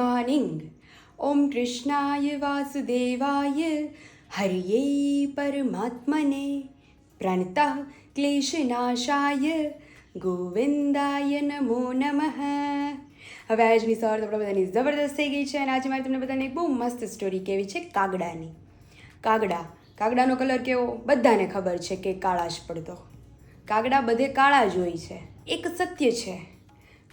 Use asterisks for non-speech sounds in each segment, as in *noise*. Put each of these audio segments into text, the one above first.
a Om good વાસુદેવાય Hariye Paramatmane Pranatah Kleshanashaya ગોવિંદાય નમો નમઃ હવે આજની સવાર આપણે બધાની જબરદસ્ત થઈ ગઈ છે અને આજે મારે તમને બધાને એક બહુ મસ્ત સ્ટોરી કેવી છે કાગડાની. કાગડા. કાગડાનો કલર કેવો? બધાને ખબર છે કે કાળા જ પડતો. કાગડા બધે કાળા જ હોય છે. એક સત્ય છે.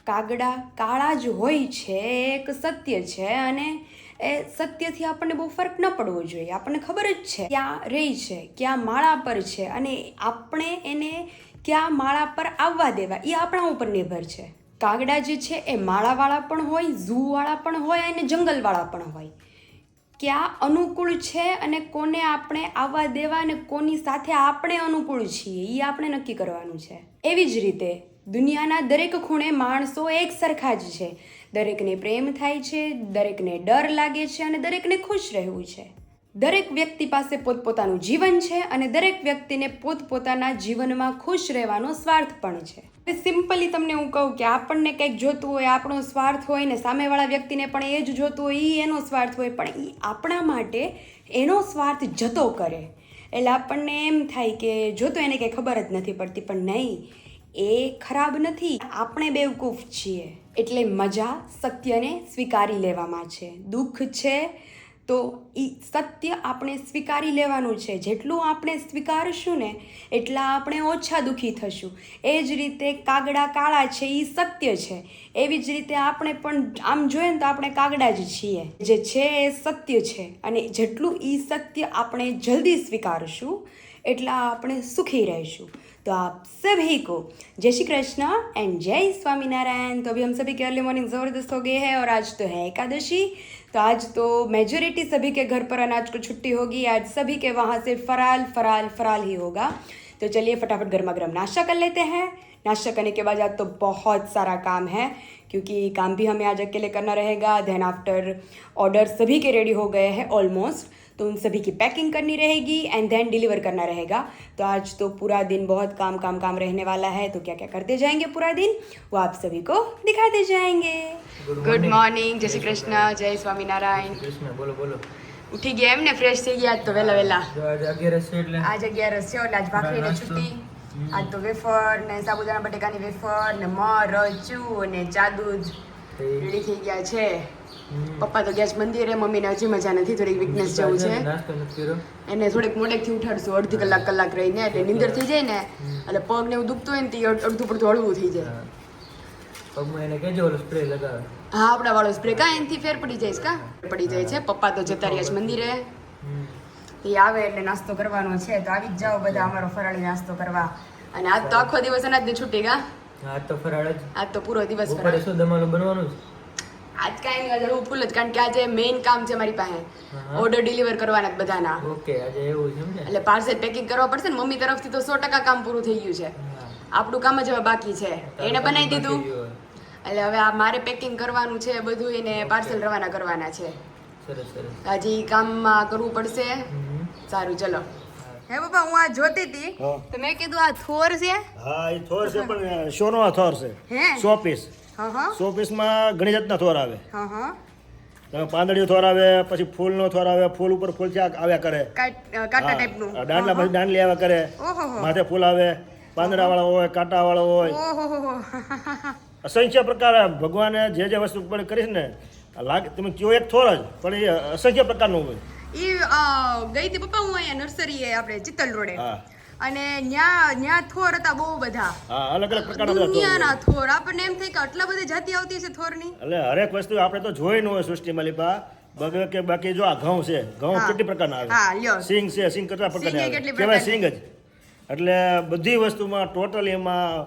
કાગડા કાળા જ હોય છે, એ એક સત્ય છે અને એ સત્યથી આપણને બહુ ફરક ન પડવો જોઈએ. આપણને ખબર જ છે ક્યાં રહી છે, ક્યાં માળા પર છે અને આપણે એને ક્યાં માળા પર આવવા દેવા, એ આપણા ઉપર નિર્ભર છે. કાગડા જે છે એ માળાવાળા પણ હોય, ઝૂવાળા પણ હોય અને જંગલવાળા પણ હોય. ક્યાં અનુકૂળ છે અને કોને આપણે આવવા દેવા અને કોની સાથે આપણે અનુકૂળ છીએ, એ આપણે નક્કી કરવાનું છે. એવી જ રીતે દુનિયાના દરેક ખૂણે માણસો એક સરખા જ છે. દરેકને પ્રેમ થાય છે, દરેકને ડર લાગે છે અને દરેકને ખુશ રહેવું છે. દરેક વ્યક્તિ પાસે પોતપોતાનું જીવન છે અને દરેક વ્યક્તિને પોતપોતાના જીવનમાં ખુશ રહેવાનો સ્વાર્થ પણ છે. સિમ્પલી તમને હું કહું કે આપણને કંઈક જોતું હોય, આપણો સ્વાર્થ હોય ને સામેવાળા વ્યક્તિને પણ એ જ જોતું હોય એ એનો સ્વાર્થ હોય, પણ એ આપણા માટે એનો સ્વાર્થ જતો કરે. એટલે આપણને એમ થાય કે જોતો એને કંઈ ખબર જ નથી પડતી, પણ નહીં. એ ખરાબ નથી. આપણે બેવકૂફ છીએ. એટલે મજા સત્યને સ્વીકારી લેવામાં છે. દુઃખ છે તો એ સત્ય આપણે સ્વીકારી લેવાનું છે. જેટલું આપણે સ્વીકારશું ને એટલા આપણે ઓછા દુઃખી થશું. એ જ રીતે કાગડા કાળા છે એ સત્ય છે. એવી જ રીતે આપણે પણ આમ જોઈએ ને તો આપણે કાગડા જ છીએ. જે છે એ સત્ય છે. અને જેટલું એ સત્ય આપણે જલ્દી સ્વીકારશું, એટલા આપણે સુખી રહીશું. तो आप सभी को जय श्री कृष्ण एंड जय स्वामीनारायण। तो अभी हम सभी के अर्ली मॉर्निंग ज़बरदस्त हो गए हैं और आज तो है एकादशी। तो आज तो मेजोरिटी सभी के घर पर अनाज को छुट्टी होगी। आज सभी के वहाँ से फराल फराल फराल ही होगा। तो चलिए फटाफट गर्मा गर्म नाश्ता कर लेते हैं। नाश्ता करने के बाद आज तो बहुत सारा काम है, क्योंकि काम भी हमें आज अकेले करना रहेगा। देन आफ्टर ऑर्डर सभी के रेडी हो गए हैं ऑलमोस्ट तो उन सभी की पैकिंग करनी रहेगी एंड देन डिलीवर करना रहेगा तो आज तो पूरा दिन बहुत काम काम काम रहने वाला है तो क्या क्या करते जाएंगे पूरा दिन वो आप सभी को दिखाते जाएंगे Good ગુડ morning. મોર્નિંગ જય શ્રી કૃષ્ણ જય સ્વામિનારાયણ કૃષ્ણ બોલો બોલો ઉઠી ગયા એમ ને ફ્રેશ થઈ ગયા આજ તો વહેલા વહેલા જો આજે અગિયારસ છે એટલે આજ અગિયારસ છે એટલે આજ ભાખરીને નાસ્તો. છુટ્ટી આજ તો વેફર ને સાબુદાણા બટેકાની વેફર ને મર રચું ને ચાદુજ તે રેડી થઈ ગયા છે હમ. પપ્પા તો ગયા છે મંદિરે મમ્મીને હજી મજા નથી થોડીક વીકનેસ જેવું છે. એને થોડીક મોડેકથી ઉઠાડશું અડધી કલાક કલાક રહીને એટલે નીંદર થઈ જાય ને એટલે પગ ને એવું દુખતું હોય ને તે અડધું પડતું હળવું થઈ જાય. હા. આપણા વાળો સ્પ્રે કા એનાથી ફેર પડી જાય છે કા? પડી જાય છે. પપ્પા તો જતા રહ્યા છે મંદિરે. એ આવે એટલે નાસ્તો કરવાનો છે. તો આવી જ જાઓ બધા અમારો ફરાળી નાસ્તો કરવા. અને આજ તો આખો દિવસ અનાજની છૂટી કા? આજ તો ફરાળ જ. આજ તો પૂરો દિવસ ફરાળ. શું દમાલું બનવાનું જ? આજ કાંઈ નહીં આજે હું ફૂલ જ કારણ કે આજે મેઇન કામ છે મારી પાસે. ઓર્ડર ડિલિવર કરવાના બધાના. ઓકે આજે એવું છે એટલે પાર્સલ પેકિંગ કરવા પડશે ને મમ્મી તરફથી તો સો ટકા કામ પૂરું થઈ ગયું છે. આપણું કામ જ હવે બાકી છે. એને બનાવી દીધું. એટલે હવે આ મારે પેકિંગ કરવાનું છે બધું એને પાર્સલ રવાના કરવાના છે. સરસ સરસ. હજી કામમાં કરવું પડશે. સારું ચલો. હે. બાપા હું આ જોતી હતી. તો મેં કીધું આ થોર છે. હા એ થોર છે પણ સોનો આ થોર છે. હે? સો પીસ સો પીસમાં ઘણી જાતના થોર આવે. તમે પાંદડીઓ થોર આવે પછી ફૂલનો થોર આવે ફૂલ ઉપર ફૂલ છે આવ્યા કરે. દાંડલા પછી દાંડલી આવ્યા કરે. માથે ફૂલ આવે પાંદડા વાળા હોય. કાંટા વાળા હોય અસંખ્ય પ્રકાર ભગવાને જે જે વસ્તુ પણ કરીશ ને લાગે તમે કયો એક થોર જ પણ એ અસંખ્ય પ્રકારનું હોય. એ ગઈ હતી પપ્પા હું અહીંયા નર્સરી આપણે ચિત્તલ રોડે. હા. અને ન્યા ન્યા થોર હતા બહુ બધા. હા અલગ અલગ પ્રકારના. દુનિયાના થોર. આપણને એમ થાય કે આટલા બધા જાતિ આવતી છે થોરની? એટલે હરેક વસ્તુ આપણે તો જોઈ ન હોય સૃષ્ટિમાં લીપા બગર કે બાકી જો આ ઘઉં છે ઘઉં કેટલી પ્રકારના આવે? સિંગ છે સિંગ કેટલા પ્રકારના આવે? સિંગ જ. એટલે બધી વસ્તુમાં ટોટલી એમાં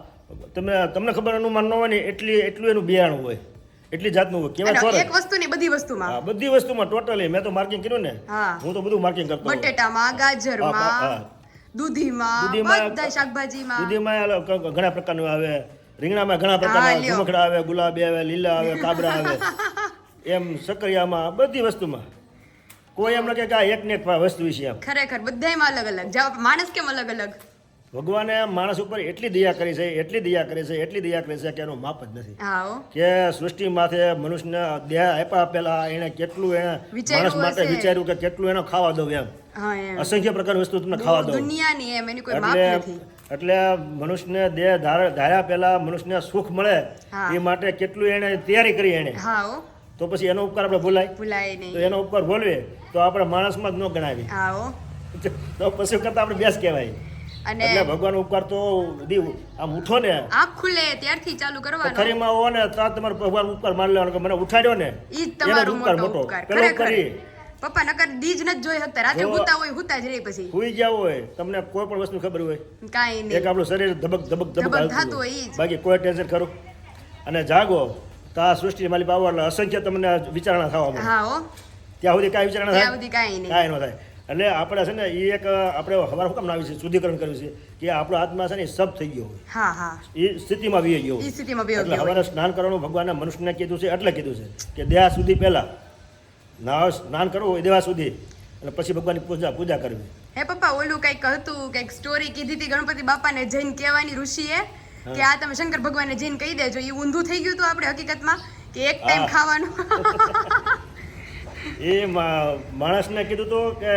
તમને તમને ખબર અનુમાન ન હોય ને એટલી એટલું એનું બિયાણું હોય. એટલી જાતનું હોય. કેવાય અને એક વસ્તુ ની બધી વસ્તુમાં. હા બધી વસ્તુમાં ટોટલી મેં તો માર્કિંગ કર્યું ને. હું. તો બધું માર્કિંગ કરતો બટેટામાં ગાજરમાં. દૂધીમાં બધા શાકભાજીમાં. દૂધીમાં ઘણા પ્રકારનું આવે. રીંગણામાં ઘણા પ્રકારના લ્યો. આવે ગુલાબી આવે લીલા આવે કાબરા આવે. *laughs* એમ સકરિયામાં બધી વસ્તુમાં. કોઈ એમ ન કે આ એક ને એક વસ્તુ છે ખરેખર બધાયમાં અલગ અલગ. જવાબ માણસ કેમ અલગ અલગ? ભગવાને માણસ ઉપર એટલી દયા કરી છે એટલી દયા કરી છે એટલી દયા કરી છે કે એનું માપ જ નથી. કે સૃષ્ટિ માથે મનુષ્યને દેહ આપ્યા પેલા એને કેટલું એને માણસ માટે વિચાર્યું કે કેટલું એને ખાવા દઉં એમ. અસંખ્ય પ્રકારની વસ્તુ તમને ખાવા દઉં. દુનિયાની એમ એની કોઈ માપ એટલે નથી. એટલે મનુષ્યને દેહ ધાર- ધાર્યા પહેલા મનુષ્યને સુખ મળે એ માટે કેટલું એને તૈયારી કરી એને તો પછી એનો ઉપકાર આપણે ભૂલાય. ભૂલાય તો એનો ઉપકાર ભૂલવે તો આપણે માણસમાં જ ન ગણાવી તો પશુ કરતા આપણે બેસ કહેવાય. અને એટલે ભગવાન ઉપકાર તો દી આમ ઉઠો ને. આંખ ખુલે ત્યારથી ચાલુ કરવાનો. ખરીમાં હો ને ત્યાં તમારો ભગવાન ઉપકાર માની લેવાનો કે મને ઉઠાડ્યો ને. ઈ તમારો ઉપકાર મોટો ઉપકાર. પેલો કરી પપ્પા નકર દીજ ન જોઈ હતા રાતે હુતા હોય હુતા જ રહી પછી. સુઈ ગયા હોય તમને કોઈ પણ વસ્તુ ખબર હોય. કાંઈ એક નહીં આપણું શરીર ધબક ધબક ધબક થાતું હોય. ઈ બાકી કોઈ ટેન્શન ખરું. અને જાગો. તો આ સૃષ્ટિ માલિક આવો એટલે અસંખ્ય તમને વિચારણા થવા મળે. હા હો. ત્યાં સુધી કાંઈ વિચારણા ત્યાં થાય? સુધી કાંઈ નહીં. કાંઈ ન થાય. એટલે આપણે છે ને એ એક આપણે હવાર હુકમ લાવી છે? શુદ્ધિકરણ કર્યું છે કે આપણો આત્મા છે ને એ સબ થઈ ગયો હોય. એ સ્થિતિમાં વી ગયો એટલે હવારે સ્નાન કરવાનું ભગવાનના મનુષ્યને કીધું છે એટલે કીધું છે કે દેહા સુધી પહેલા નાવ સ્નાન કરવું હોય દેવા સુધી. અને પછી ભગવાનની પૂજા પૂજા કરવી. હે પપ્પા ઓલું કંઈક હતું કંઈક સ્ટોરી કીધી હતી ગણપતિ બાપાને જઈને કહેવાની ઋષિએ કે આ તમે શંકર ભગવાનને જઈને કહી દેજો. એ ઊંધું થઈ ગયું હતું આપણે હકીકતમાં કે એક ટાઈમ ખાવાનું. *laughs* એ માણસને કીધું હતું કે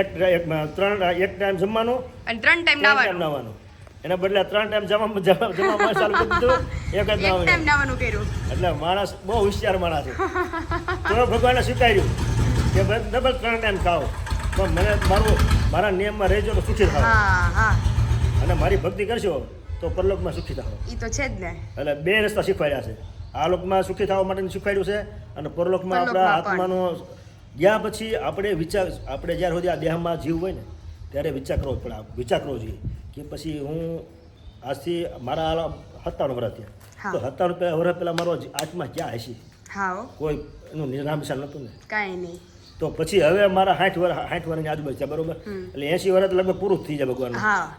એક એક ત્રણ એક ટાઈમ જમવાનું અને ત્રણ ટાઈમ નાવાનું. એના બદલે ત્રણ ટાઈમ જમવા જમવા ચાલુ કરી દીધું એક જ નાવાનું. નાવાનું કર્યું. એટલે માણસ બહુ હોશિયાર માણસ છે. તો ભગવાને સ્વીકાર્યું કે ડબલ ત્રણ ટાઈમ ખાઓ. પણ મને મારું મારા નિયમમાં રહેજો તો સુખી થાવ અને મારી ભક્તિ કરશો તો પરલોકમાં સુખી થાવ એ તો છે જ ને. એટલે બે રસ્તા શીખવાડ્યા છે. આ લોકમાં સુખી થવા માટે શીખવાડ્યું છે અને પરલોકમાં આપણા. આત્માનો ગયા પછી આપણે વિચાર આપણે જ્યારે સુધી આ દેહમાં જીવ હોય ને ત્યારે વિચાર કરવો પડે. વિચાર કરવો જોઈએ કે પછી હું આજથી મારા સત્તાણું વર્ષ. થયા. તો સત્તાણું વર્ષ પહેલાં મારો આત્મા ક્યાં હશે? કોઈ એનું નિરામ નિશાન નહોતું ને. કાંઈ નહીં. તો પછી હવે મારા સાઠ વર્ષ સાઠ વર્ષની આજુબાજુ છે બરોબર? એટલે એસી વર્ષ લગભગ પૂરું થઈ જાય ભગવાન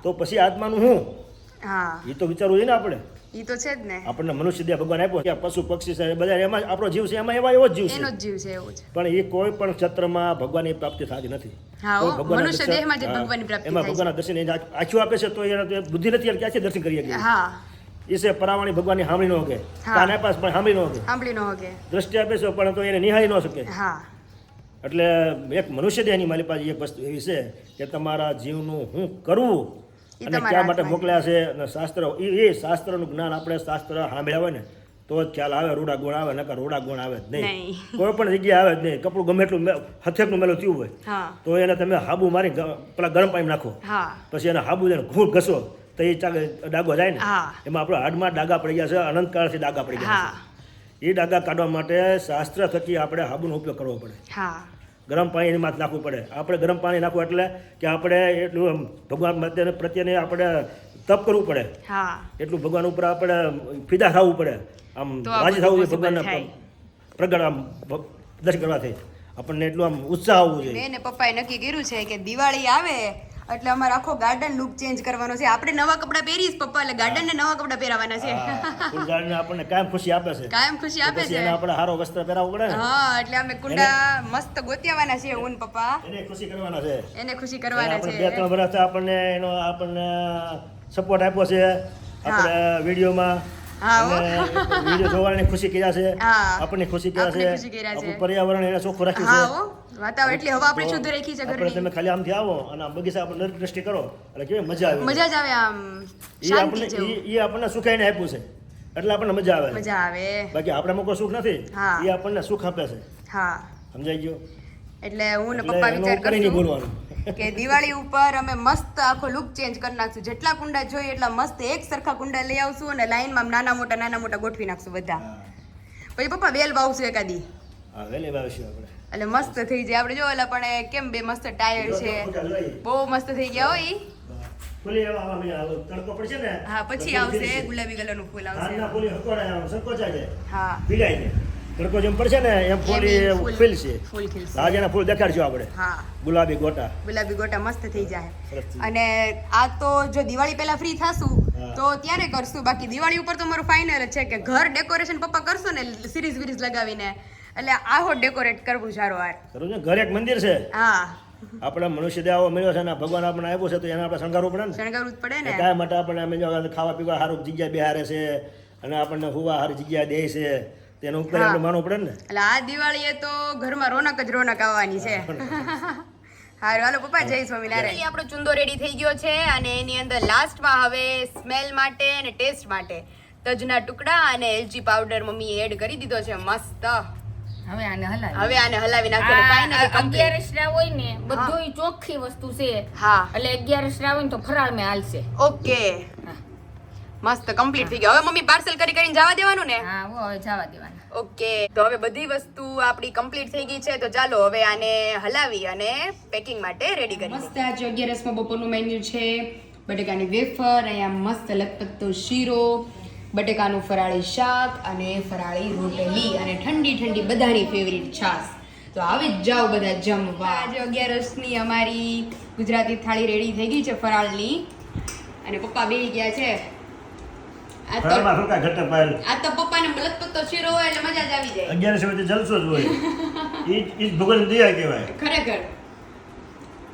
તો પછી આત્માનું હું? એ તો વિચારવું જોઈએ ને આપણે. તો છે જ ને. આપણને મનુષ્ય દેહ ભગવાન આપ્યો છે પશુ પક્ષી છે બધા એમાં આપણો જીવ છે એમાં એવા એવો જ જીવ એનો જ જીવ છે એવો છે પણ એ કોઈ પણ ક્ષેત્રમાં ભગવાનની પ્રાપ્તિ થતી નથી. મનુષ્ય દેહમાં જે ભગવાનની પ્રાપ્તિ એમાં ભગવાનના દર્શન આખું આપે છે તો એને બુદ્ધિ નથી એટલે ક્યાંથી દર્શન કરી શકીએ હા. ઈસે છે પરાવાણી ભગવાનની સાંભળી ન હોગે. કાન આપાસ પણ સાંભળી ન હોગે સાંભળી ન હોગે દ્રષ્ટિ આપે છે પણ તો એને નિહાળી ન શકે. હા. એટલે એક મનુષ્ય દેહની મારી પાસે એક વસ્તુ એવી છે કે તમારા જીવનું હું કરવું અને ક્યાં માટે મોકલ્યા છે. અને શાસ્ત્ર એ શાસ્ત્રનું જ્ઞાન આપણે શાસ્ત્ર સાંભળ્યા હોય ને તો જ ખ્યાલ આવે રૂડા ગુણ આવે નકર રૂડા ગુણ આવે જ નહીં. *laughs* કોઈ પણ જગ્યાએ આવે જ નહીં. કપડું ગમે એટલું હથેકનું મેલું થયું હોય તો એને તમે હાબુ મારી પેલા ગરમ પાણી નાખો. પછી એને હાબુ જઈને ઘૂંટ ઘસો તો એ ડાગો જાય ને એમાં આપણે હાડમાં ડાગા પડી ગયા છે અનંતકાળથી ડાગા પડી ગયા છે. એ ડાગા કાઢવા માટે શાસ્ત્ર થકી આપણે હાબુનો ઉપયોગ કરવો પડે. હા. ગરમ પાણી એની માથે નાખવું પડે. આપણે ગરમ પાણી નાખવું એટલે કે આપણે એટલું ભગવાન પ્રત્યે પ્રત્યેને આપણે તપ કરવું પડે. એટલું ભગવાન ઉપર આપણે ફિદા થવું પડે. આમ રાજી થવું જોઈએ ભગવાનના પ્રગટ આમ દર્શન કરવાથી. આપણને એટલું આમ ઉત્સાહ આવવું જોઈએ. મેં પપ્પાએ નક્કી કર્યું છે કે દિવાળી આવે એટલે અમારે આખો ગાર્ડન લુક ચેન્જ કરવાનો છે. આપણે નવા કપડાં પહેરીશ પપ્પા એટલે ગાર્ડન ને નવા કપડાં પહેરાવાના છે. ગાર્ડન *laughs* આપણને કાયમ ખુશી આપે છે. કાયમ ખુશી આપે છે. આપણે હારો વસ્ત્ર પહેરાવવું પડે હા એટલે અમે કુંડા મસ્ત ગોતિયાવાના છે હું પપ્પા. એને ખુશી કરવાના છે. એને ખુશી કરવાના છે. બે ત્રણ વર્ષ આપણને એનો આપણને સપોર્ટ આપ્યો છે. આપણે વિડીયોમાં વીડિયો જોવાની ખુશી કર્યા છે. આપણને ખુશી કર્યા છે. આપણું પર્યાવરણ એને ચોખ્ખું રાખ્યું છે. વાતાવરણ એટલી હવા આપણે શુદ્ધ રાખી છે ઘરની. તમે ખાલી આમથી આવો અને આ બગીચા આપણે નરક દ્રષ્ટિ કરો એટલે કેવી મજા આવે. મજા જ આવે આમ એ આપણને ઈ આપણને સુખાઈને આપ્યું છે. એટલે આપણને મજા આવે. મજા આવે. બાકી આપણામાં કોઈ સુખ નથી. એ આપણને સુખ આપે છે. હા. સમજાઈ ગયો? એટલે હું ને પપ્પા વિચાર કરીને બોલવાનું. કે દિવાળી ઉપર અમે મસ્ત આખો લુક ચેન્જ કરી નાખશું. જેટલા કુંડા જોઈએ એટલા મસ્ત એક સરખા કુંડા લઈ આવશું અને લાઈનમાં નાના મોટા નાના મોટા ગોઠવી નાખશું બધા. પછી પપ્પા વેલ વાવશું એકાદી. હા વેલી વાવશું આપણે. એટલે મસ્ત થઈ જાય. આપણે જો એટલે પણ કેમ બે મસ્ત ટાયર છે. બહુ મસ્ત થઈ ગયા હોય હા પછી આવશે. ગુલાબી કલરનું ફૂલ આવશે હા. તડકો જેમ પડશે ને એમ એમ ફૂલી ઈ ફૂલ- ખીલશે. આજે એના ફૂલ દેખાડશું આપણે. હા. ગુલાબી ગોટા. ગુલાબી ગોટા મસ્ત થઈ જાય. અને આ તો જો દિવાળી પહેલા ફ્રી થશું તો ત્યારે કરશું. બાકી દિવાળી ઉપર તો મારું ફાઇનલ છે કે ઘર ડેકોરેશન પપ્પા કરશો ને સિરીઝ વિરીઝ લગાવીને. એટલે આહો ડેકોરેટ કરવું સારું વાર ખરું છે. ઘરે એક મંદિર છે. હા. આપણે મનુષ્ય દેવો મળ્યો છે ને ભગવાન આપણને આવ્યો છે તો એને આપણે શણગારવું પડે ને? શણગારવું જ પડે ને. કાંઈ માટે આપણને અમે ખાવા પીવા સારું જગ્યા બિહારે છે અને આપણને હુવા સારી જગ્યા દે છે તેનો ઉપર આપણે માનવું પડે ને? એટલે આ દિવાળીએ તો ઘરમાં રોનક જ રોનક આવવાની છે. હારું હાલો પપ્પા જય સ્વામિનારાયણ. આપણો ચુંદો રેડી થઈ ગયો છે અને એની અંદર લાસ્ટમાં હવે સ્મેલ માટે અને ટેસ્ટ માટે તજના ટુકડા અને એલચી પાવડર મમ્મીએ એડ કરી દીધો છે. મસ્ત. હવે આને હલાવી. હવે આને હલાવી નાખો ફાઇનલી અગિયારસ હોય ને બધું ચોખ્ખી વસ્તુ છે. હા. એટલે અગિયારસ ના હોય ને તો ફરાળ મેં હાલશે. ઓકે. મસ્ત કમ્પ્લીટ થઈ ગયો. હવે મમ્મી પાર્સલ કરી કરીને જવા દેવાનું ને? હા હવે જવા દેવાનું. ઓકે. તો હવે બધી વસ્તુ આપણી કમ્પ્લીટ થઈ ગઈ છે. તો ચાલો હવે આને હલાવી અને પેકિંગ માટે રેડી કરી મસ્ત આજે અગિયારસમાં બપોરનું મેન્યુ છે. બટેકાની વેફર અહીંયા મસ્ત લતપત્તો શીરો બટેકાનું ફરાળી શાક અને ફરાળી રોટલી અને ઠંડી ઠંડી બધાની ફેવરિટ છાશ. તો આવી જ જાઓ બધા જમવા. આજે અગિયારસની અમારી ગુજરાતી થાળી રેડી થઈ ગઈ છે ફરાળની. અને પપ્પા બેહી ગયા છે. આ તો આ તો પપ્પાને લતપત્તો શીરો હોય એટલે મજા જ આવી જાય. અગિયાર સમય જલસો જ હોય. એ જ ભગવાન દયા કહેવાય. ખરેખર.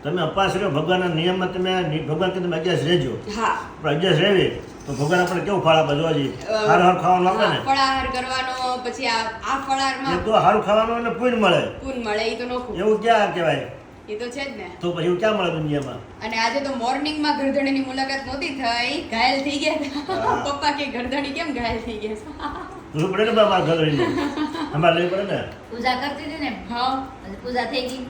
તમે અપાસ રહ્યો ભગવાનના નિયમમાં તમે નિ- ભગવાન કે તમે અગિયાર રહેજો. હા. આપણે અગિયાર રહેવી. તો ભગવાન આપણે કેવું ફાળ આપે જોવા જઈએ? સારું સારું ખાવાનું આપે ને? ફળાહાર કરવાનો પછી આ આ ફળાહારમાં તો હારું ખાવાનું એટલે પૂન મળે. પૂન મળે એ તો નોખું. એવું ક્યાં કહેવાય? એ તો છે જ ને. તો પછી ક્યાં મળે દુનિયામાં? અને આજે તો મોર્નિંગમાં ગરધણીની મુલાકાત નહોતી થઈ ઘાયલ થઈ ગયા પપ્પા કે ગરધણી કેમ ઘાયલ થઈ ગયા જોવું પડે ને બા મારા અમારે લેવું પડે ને? પૂજા કરતી હતી ને? હા. પૂજા થઈ ગઈ.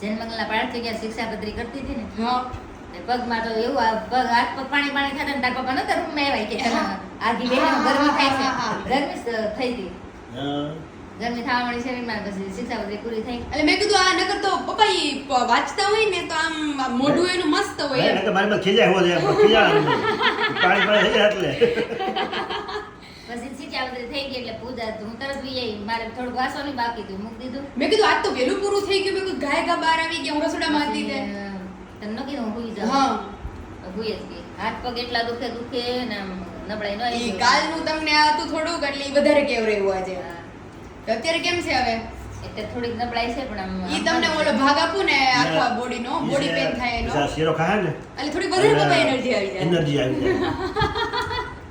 જન્મંગલા પાઠ થઈ ગયા શિક્ષાપત્રી કરતી હતી ને? હા. પગમાં તો એવું આ પગ હાથ પગ પાણી પાણી થતા તાર પપ્પા નતા રૂમમાં આવ્યા કે? આધી બેન ગરમી થાય છે. ગરમી થઈ હતી ગરમી થવા મળી શરીરમાં પછી શિક્ષાપત્રી પૂરી થઈ. એટલે મેં કીધું આ નકર તો પપ્પા ઈ વાંચતા હોય ને તો આમ મોઢું એનું મસ્ત હોય. નહીં મારી પાસે ખીજાય હોય જાય, પણ પાણી પાણી થઈ એટલે. પછી શિક્ષાપત્રી થઈ ગઈ એટલે પૂજા હું તરત બી આવી મારે થોડુંક વાસવાનું બાકી હતું મૂકી દીધું. મેં કીધું આજ તો વેલું પૂરું થઈ ગયું મેં ગાય ગા બહાર આવી ગયા હું રસોડામાં હતી તને ન કીધું હું હા. જાઉં હુઈ જ હાથ પગ એટલા દુખે દુખે ને નબળાઈ નો આવી ઈ. કાલનું તમને હતું થોડુંક એટલે ઈ વધારે કેવ રહ્યું આજે. તો અત્યારે કેમ છે હવે? એટલે થોડીક નબળાઈ છે પણ આમ ઈ તમને ઓલો ભાગ આપું ને આખા બોડીનો બોડી પેન થાય એનો. શીરો ખાય ને? એટલે થોડી વધારે એનર્જી આવી જાય. એનર્જી આવી જાય.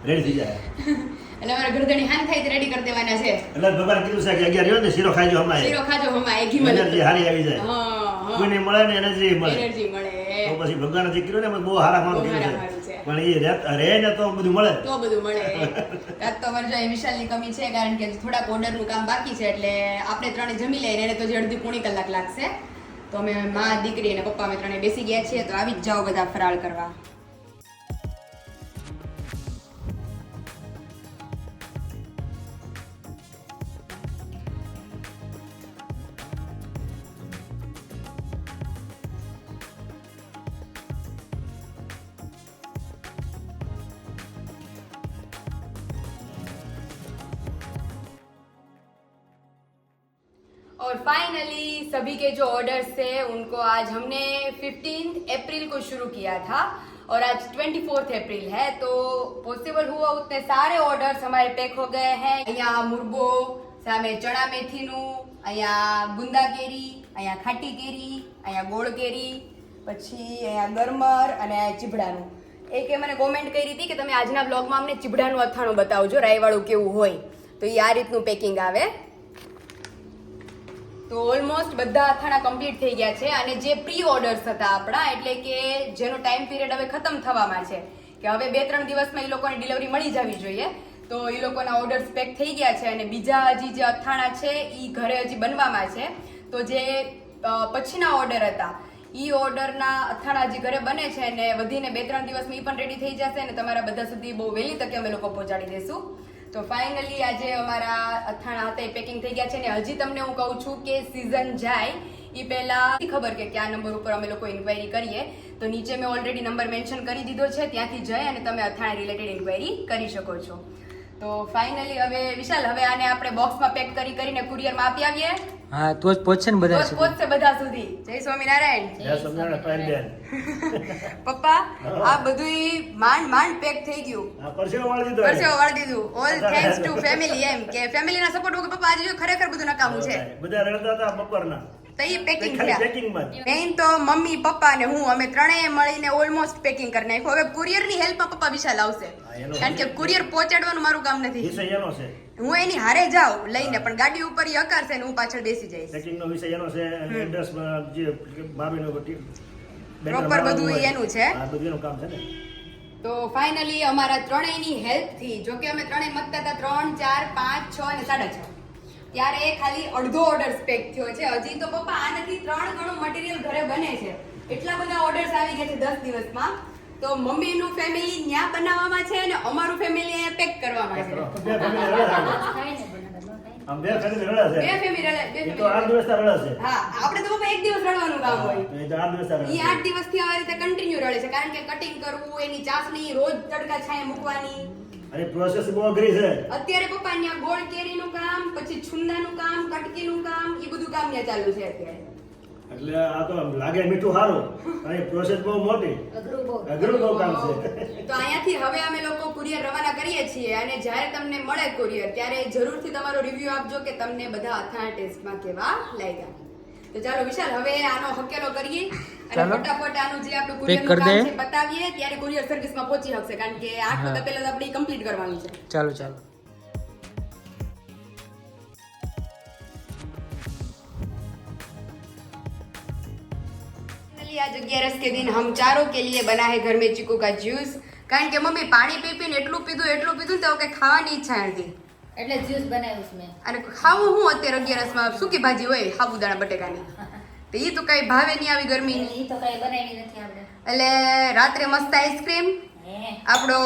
રેડી થઈ જાય. *laughs* એટલે અમારે ગરદણી હાન થાય રેડી કરી દેવાના છે. એટલે ભગવાન કીધું છે કે અગિયાર રહ્યો ને શીરો ખાજો હમણાં શીરો ખાજો હમણાં એ ઘીમાં એનર્જી હારી આવી જાય. હા. કોઈને મળે ને એનર્જી મળે. એનર્જી મળે તો પછી ભગવાન જે કર્યું ને બહુ હારા બહુ કર્યું છે. પણ એ રેત રે ને તો બધું મળે. તો બધું મળે. *laughs* રાત તો અમારે જો અહીં વિશાલની કમી છે કારણ કે થોડાક ઓર્ડરનું કામ બાકી છે એટલે આપણે ત્રણે જમી લઈએ ને એને તો જે અડધી પોણી કલાક લાગશે. તો અમે મા દીકરી અને પપ્પા અમે ત્રણે બેસી ગયા છીએ તો આવી જ જાઓ બધા ફરાળ કરવા. फाइनली सभी के जो ऑर्डर्स थे उनको आज हमने 15 अप्रैल को शुरू किया था और आज 24 अप्रैल है तो पॉसिबल हुआ उतने सारे ऑर्डर्स हमारे पैक हो गए हैं અહીંયા મુરબો સામે ચણા મેથીનું અહીંયા ગુંદા કેરી અહીંયા ખાટી કેરી અહીંયા ગોળ કેરી પછી અહીંયા ગરમર અને આ ચીભડાનું એકે મને કોમેન્ટ કરી હતી કે તમે આજના બ્લોગમાં અમને ચીભડાનું અથાણું બતાવજો રાઈવાળું કેવું હોય તો એ આ રીતનું પેકિંગ આવે તો ઓલમોસ્ટ બધા અથાણા કમ્પ્લીટ થઈ ગયા છે અને જે પ્રી ઓર્ડર્સ હતા આપણા, એટલે કે જેનો ટાઈમ પીરિયડ હવે ખતમ થવામાં છે, કે હવે બે ત્રણ દિવસમાં એ લોકોને ડિલિવરી મળી જવી જોઈએ. તો એ લોકોના ઓર્ડર્સ પેક થઈ ગયા છે અને બીજા હજી જે અથાણા છે એ ઘરે હજી બનવામાં છે. તો જે પછીના ઓર્ડર હતા, ઈ ઓર્ડરના અથાણા હજી ઘરે બને છે અને વધીને બે ત્રણ દિવસમાં એ પણ રેડી થઈ જશે અને તમારા બધા સુધી બહુ વહેલી તકે અમે લોકો પહોંચાડી દઈશું તો ફાઇનલી આજે અમારા અથાણા હતા એ પેકિંગ થઈ ગયા છે ને હજી તમને હું કહું છું કે સિઝન જાય એ પહેલા ખબર કે કયા નંબર ઉપર અમે લોકો ઇન્ક્વાયરી કરીએ. તો નીચે મેં ઓલરેડી નંબર મેન્શન કરી દીધો છે, ત્યાંથી જઈ અને તમે અથાણા રિલેટેડ ઇન્ક્વાયરી કરી શકો છો. તો ફાઇનલી હવે વિશાલ, હવે આને આપણે બોક્સમાં પેક કરી કરીને કુરિયરમાં આપી આવીએ. હા તો જ પહોંચશે ને બધા સુધી. પહોંચશે બધા સુધી. જય સ્વામિનારાયણ. જય સ્વામિનારાયણ *laughs* પપ્પા આ બધું માંડ માંડ પેક થઈ ગયું. પરસેવો વાળી દીધો પરસેવો વાળી દીધું. ઓલ થેન્ક્સ ટુ ફેમિલી એમ કે ફેમિલીના સપોર્ટ વગર પપ્પા આજે ખરેખર બધું નકામું છે. બધા રડતા હતા બપોરના. તો એ પેકિંગ થયા મેઇન તો મમ્મી પપ્પા ને હું અમે ત્રણેય મળીને ઓલમોસ્ટ પેકિંગ કરી નાખ્યું. હવે કુરિયરની હેલ્પ પપ્પા વિશાલ આવશે. કારણ કે કુરિયર પહોંચાડવાનું મારું કામ નથી. હું એની હારે જાઉં લઈને પણ ગાડી ઉપર એ અકારશે ને હું પાછળ બેસી જઈશ. પેકિંગનો વિષય એનો છે એડ્રેસ જે Proper બધું એનું છે. આ બધું એનું કામ છે ને. તો ફાઇનલી અમારા ત્રણેયની હેલ્પથી જો કે અમે ત્રણેય મતતા હતા ત્રણ ચાર પાંચ છ અને સાડા છ. ત્યારે એ ખાલી અડધો ઓર્ડર પેક થયો છે. હજી તો પપ્પા આનાથી ત્રણ ગણું મટીરિયલ ઘરે બને છે. એટલા બધા ઓર્ડર્સ આવી ગયા છે દસ દિવસમાં. તો મમ્મીનું ફેમિલી ન્યા બનાવવામાં છે અને અમારું ફેમિલી અહીંયા પેક કરવામાં છે. બે family રડે છે. બે ફેમિલી રડે તો આઠ દિવસ રડે છે. હા આપણે તો પપ્પા એક દિવસ રડવાનું કામ હોય. એ તો આઠ દિવસ રડે ઈ આઠ દિવસથી આવી રીતે કન્ટિન્યુ રડે છે. કારણ કે કટિંગ કરવું એની ચાસણી રોજ તડકા છાંય મૂકવાની. અને પ્રોસેસ બહુ અઘરી છે. અત્યારે પપ્પા ન્યા ગોળ કેરીનું કામ પછી છુંદાનું કામ કટકીનું કામ એ બધું કામ ન્યા ચાલુ છે અત્યારે. એટલે આ તો લાગે મીઠું સારું અને પ્રોસેસ બહુ મોટી. અઘરું બહુ. કામ છે. તો અહીંયાથી હવે અમે લોકો કુરિયર રવાના કરીએ છીએ અને જ્યારે તમને મળે કુરિયર ત્યારે જરૂરથી તમારો રિવ્યુ આપજો કે તમને બધા અથાણા ટેસ્ટમાં કેવા લાગ્યા. તો ચાલો વિશાલ હવે આનો હકેલો કરીએ. ચાલો. ફટાફટ આનું જે આપણું Pick કુરિયરનું કરી કામ દે. છે બતાવીએ ત્યારે કુરિયર સર્વિસમાં પહોંચી શકશે કારણ કે આઠ વાગ્યા પહેલા આપણે કમ્પ્લીટ કરવાનું છે ચાલો ચાલો फाइनली आज ग्यारस के दिन हम चारों के लिए बना है घर में चीकू का जूस કારણ કે મમ્મી પાણી પી પીને એટલું પીધું એટલું પીધું ને તો કઈ ખાવાની ઈચ્છા નથી એટલે જ્યુસ બનાવ્યું છે મેં અને ખાવું હું અત્યારે અગિયારસમાં સૂકી ભાજી હોય સાબુદાણા બટેકાની *laughs* તો એ તો કઈ ભાવે નહીં આવી ગરમીની. ઈ તો કઈ બનાવી નથી આપણે. એટલે રાત્રે મસ્ત આઈસ્ક્રીમ આપણો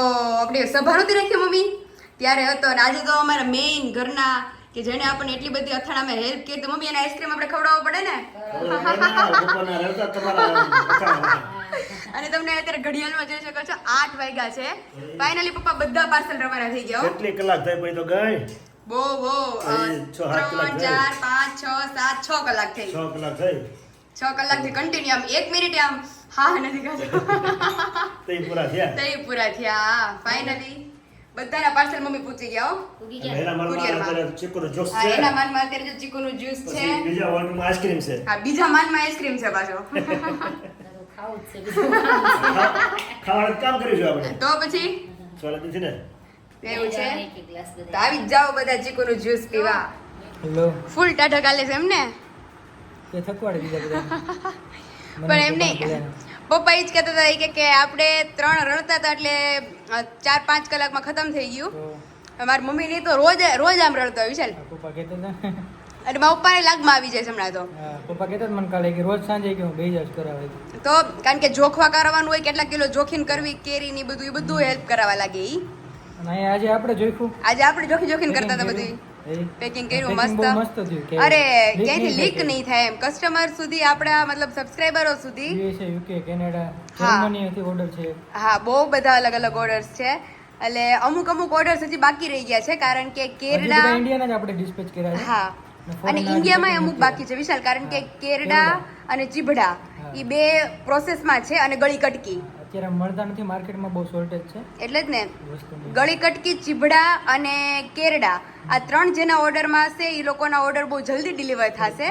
આપણે સભા નહોતી રાખી મમ્મી. ત્યારે હતો અને આજે તો અમારા મેઇન ઘરના કે જેને આપણને એટલી બધી અથાણામાં હેલ્પ કરી તો મમ્મી એને આઈસ્ક્રીમ આપણે ખવડાવવો પડે ને. અને તમને અત્યારે ઘડિયાળમાં જોઈ શકો છો આઠ વાગ્યા છે. ફાઇનલી પપ્પા બધા પાર્સલ રવાના થઈ ગયા હો. કેટલી કલાક થઈ પછી તો ગઈ? બહુ બહુ એ ત્રણ ચાર પાંચ છ સાત છ કલાક થઈ. છ કલાક થઈ. છ કલાકથી કન્ટિન્યુ આમ એક મિનિટ આમ હા નથી ખાતો *laughs* તઈ પૂરા થયા? તઈ પૂરા થયા ફાઇનલી બધાના પાર્સલ મમ્મી પૂછી ગયા હો. એના માનમાં અત્યારે ચીકુનો જ્યુસ છે. એના માનમાં અત્યારે જો ચીકુનું જ્યુસ છે. બીજા માનમાં આઈસ્ક્રીમ છે. હા બીજા માનમાં આઈસ્ક્રીમ છે પાછો. *laughs* ખાવાનું કામ કરીશું આપણે. તો પછી? ને? એવું છે. તો આવી જ જાઓ બધા ચીકુનું જ્યુસ પીવા. હેલો ફૂલ ટાટા કાલે છે એમ ને? કે થકવાડે બીજા બધા *laughs* પણ એમ નહીં પપ્પા એ જ કહેતા હતા કે કે આપણે ત્રણ રડતા હતા એટલે ચાર પાંચ કલાકમાં ખતમ થઈ ગયું. મારી મમ્મી ની તો રોજ રોજ આમ રડતો હોય વિશાલ. પપ્પા કહેતા હતા અને મારા પપ્પાને લાગમાં આવી જાય હમણાં તો. પપ્પા કહેતા મને કાલે કે રોજ સાંજે કે હું બે જ કરાવે તો કારણ કે જોખવા કરાવવાનું હોય કેટલા કિલો જોખીન કરવી કેરી ની બધું એ બધું હેલ્પ કરાવવા લાગે ઈ. અને આજે આપણે જોખું આજે આપણે જોખી જોખીન કરતા હતા બધું પેકિંગ કર્યું મસ્ત. અરે ક્યાંય ક્યાંયથી લીક નહીં થાય એમ. કસ્ટમર સુધી આપણા મતલબ સબસ્ક્રાઈબરો સુધી કેનેડા હા. જર્મનીથી ઓર્ડર છે. હા બહુ બધા અલગ અલગ ઓર્ડર્સ છે. એટલે અમુક અમુક ઓર્ડર્સ હજી બાકી રહી ગયા છે કારણ કે કેરડા ઇન્ડિયાના જ આપણે ડિસ્પેચ કર્યા હા. અને ઇન્ડિયામાં અમુક બાકી છે વિશાલ કારણ કે. કેરડા અને ચીભડા એ બે પ્રોસેસમાં છે અને ગળી કટકી. અત્યારે મળતા નથી માર્કેટમાં બહુ શોર્ટેજ છે. એટલે જ ને. ગળી કટકી ચીભડા અને કેરડા આ ત્રણ જેના ઓર્ડરમાં હશે એ લોકોના ઓર્ડર બહુ જલ્દી ડિલિવર થશે.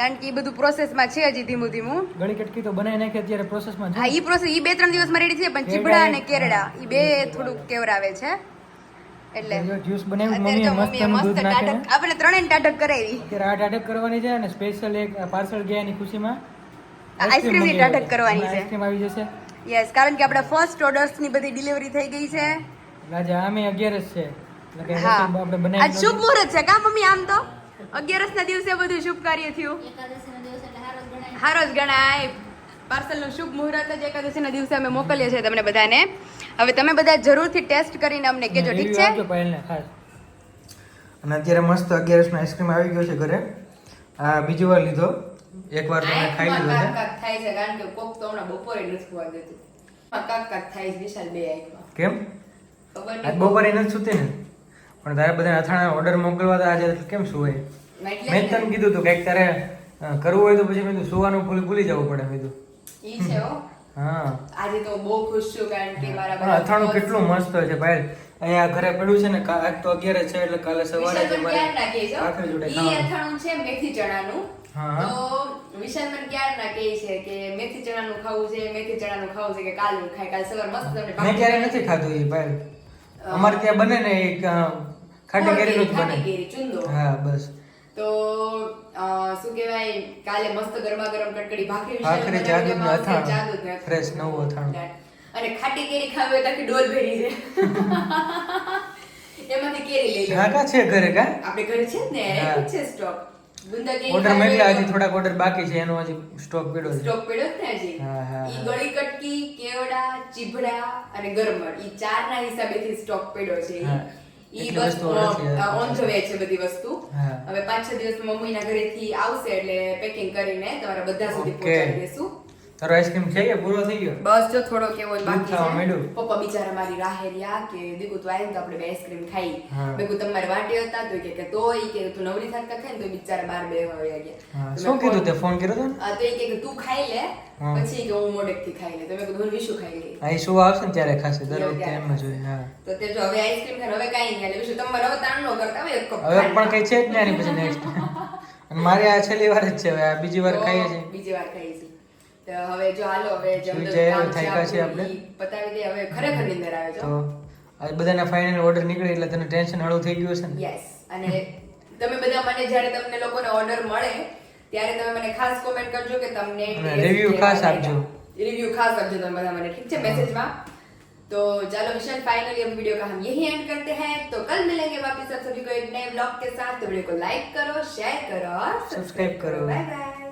કારણ કે એ બધું પ્રોસેસમાં છે હજી ધીમું ધીમું. ગળી કટકી તો બનાવી નાખી અત્યારે પ્રોસેસમાં હા એ પ્રોસેસ એ બે ત્રણ દિવસમાં રેડી છે પણ ચીબડા ચીભડા અને કેરડા એ બે થોડુંક કેવરાવે છે. એટલે જ્યુસ મમ્મીએ મસ્ત દૂધ આપણે ત્રણેય ટાટક કરાવી. અત્યારે આ ટાટક કરવાની છે અને સ્પેશિયલ એક પાર્સલ ગયાની ખુશીમાં. આઈસ્ક્રીમની ટાટક કરવાની છે. આઈસ્ક્રીમ આવી જશે. યસ કારણ કે આપણે ફર્સ્ટ ઓર્ડર્સની બધી ડિલિવરી થઈ ગઈ છે. રાજા આમે અગિયારસ છે. એટલે હા. આજ શુભ મુહૂર્ત છે કા મમ્મી આમ તો? અગિયારસ ના દિવસે બધું શુભ કાર્ય થયું. એકાદશીનો દિવસ એટલે હારો જ ગણાય. હારો ગણાય. પાર્સલનું શુભ મુહૂર્ત જ એકાદશીના દિવસે અમે મોકલીએ છીએ તમને બધાને. હવે તમે બધા જરૂરથી ટેસ્ટ કરીને અમને કહેજો ઠીક છે? અને અત્યારે મસ્ત અગિયારસનો આઈસ્ક્રીમ આવી ગયો છે ઘરે. આ બીજી વાર લીધો. એક વાર તમે ખાઈ લીધો છે. થાય છે કારણ કે કોક તો હમણાં બપોરે નથી ખવા દેતું. કાક કાક થાય છે વિશાલ બે આંખમાં કેમ? ખબર બપોરે નથી સુતી ને? પણ તારે બધા અથાણા ઓર્ડર મોકલવા તો આજે કેમ સુવાય મેં તને કીધું હતું કંઈક તારે કરવું હોય તો પછી મેં સુવાનું ભૂલી ભૂલી જવું પડે મેં ઈ છે હો. હા. આજે તો બહુ ખુશ છું કારણ કે મારા અથાણું કેટલું મસ્ત હોય છે ભાઈ. અહીંયા ઘરે પડ્યું છે ને આજ તો અગિયાર છે એટલે કાલે સવારે જ. ભાખરી જોડે ઈ ખાવાનું. અથાણું છે મેથી ચણાનું હા. તો વિશાલ મને ક્યાર ના કહે છે કે મેથી ચણાનું ખાવું છે મેથી ચણાનું ખાવું છે કે કાલનું ખાય કાલ સવાર મસ્ત તમને મેં ક્યારે નથી ખાધું એ ભાઈ અમારે ત્યાં બને ને એક ખાટી ખાટી કેરીનું જ બને ચુંદો. હા બસ તો શું કહેવાય કાલે મસ્ત ગરમા ગરમ કટકડી ભાખરી ભાખરી, આવશે, અથાણું. ફ્રેશ નવું અથાણું. અને ખાટી કેરી ખાવી હોય તો આખી ડોલ ભરી છે *laughs* એમાંથી કેરી લઈ લો. કાકા છે ઘરે કા? આપણે ઘરે છે ને છે સ્ટોક ગુંદા કેરી ઓર્ડર ખાવી હજી થોડાક ઓર્ડર બાકી છે એનો હજી સ્ટોક પડ્યો છે. સ્ટોક પડ્યો જ હજી. હા, હા, ઈ ગળી કટકી કેવડા ચીભડા અને ગરમડ ઈ ચારના હિસાબેથી સ્ટોક પડ્યો છે. ઈ. વસ્તુ ઓન ધ વે છે બધી વસ્તુ. હવે પાંચ છ દિવસ મમ્મીના ઘરેથી આવશે એટલે પેકિંગ કરીને તમારા બધા સુધી. પહોંચાડી દેશું. તારો આઈસ્ક્રીમ ખાઈ ગયો પૂરો થઈ ગયો? બસ જો થોડો કેવો બાકી છે. પપ્પા બિચારા મારી રાહે રહ્યા કે દીકુ તું આવીને તો આપણે બે આઈસ્ક્રીમ ખાઈ. મેં કીધું તમારે વાટે હતા તો કે કે તોય કે તું નવરી થાકતા ખાઈ તો બિચારા બાર બે વાગ્યા ગયા. શું કીધું તે? ફોન કર્યો તો આ તો એ કે તું ખાઈ લે પછી કે હું મોડેકથી ખાઈ લે તો મેં કીધું વિશુ ખાઈ લે અહીં શું આવશે ને ત્યારે ખાશે દર વખતે એમ જ હોય હા. તો તે જો હવે આઈસ્ક્રીમ ખાને હવે કાઈ નહીં એટલે વિશુ તમારે હવે તાણ નો કરતા હવે એક કપ હવે પણ કઈ છે જ નહીં પછી નેક્સ્ટ *laughs* અને મારે આ છેલ્લી વાર જ છે હવે આ બીજી વાર ખાઈએ છે બીજી વાર ખાઈએ તો હવે જો હાલો હવે જે સુઈ અંદર જાય કામ એવું થાક્યા છીએ આપણું આપણે. ઈ પતાવી દે હવે ખરેખર નીંદર આવે તો છે આજ બધાના ફાઇનલ ઓર્ડર નીકળે એટલે તને ટેન્શન હળવું થઈ ગયું હશે ને યસ અને તમે બધા મને જ્યારે તમને લોકોને ઓર્ડર મળે ત્યારે તમે મને ખાસ કોમેન્ટ કરજો કે તમને અને review ખાસ આપજો. रिव्यू खास આપજો તમે બધા મને ઠીક છે મેસેજમાં तो चलो विशाल फाइनली हम वीडियो का हम यही एंड करते हैं तो कल मिलेंगे वापस आप सभी को एक नए ब्लॉग के साथ तो वीडियो को लाइक करो शेयर करो और Subscribe करो. Bye bye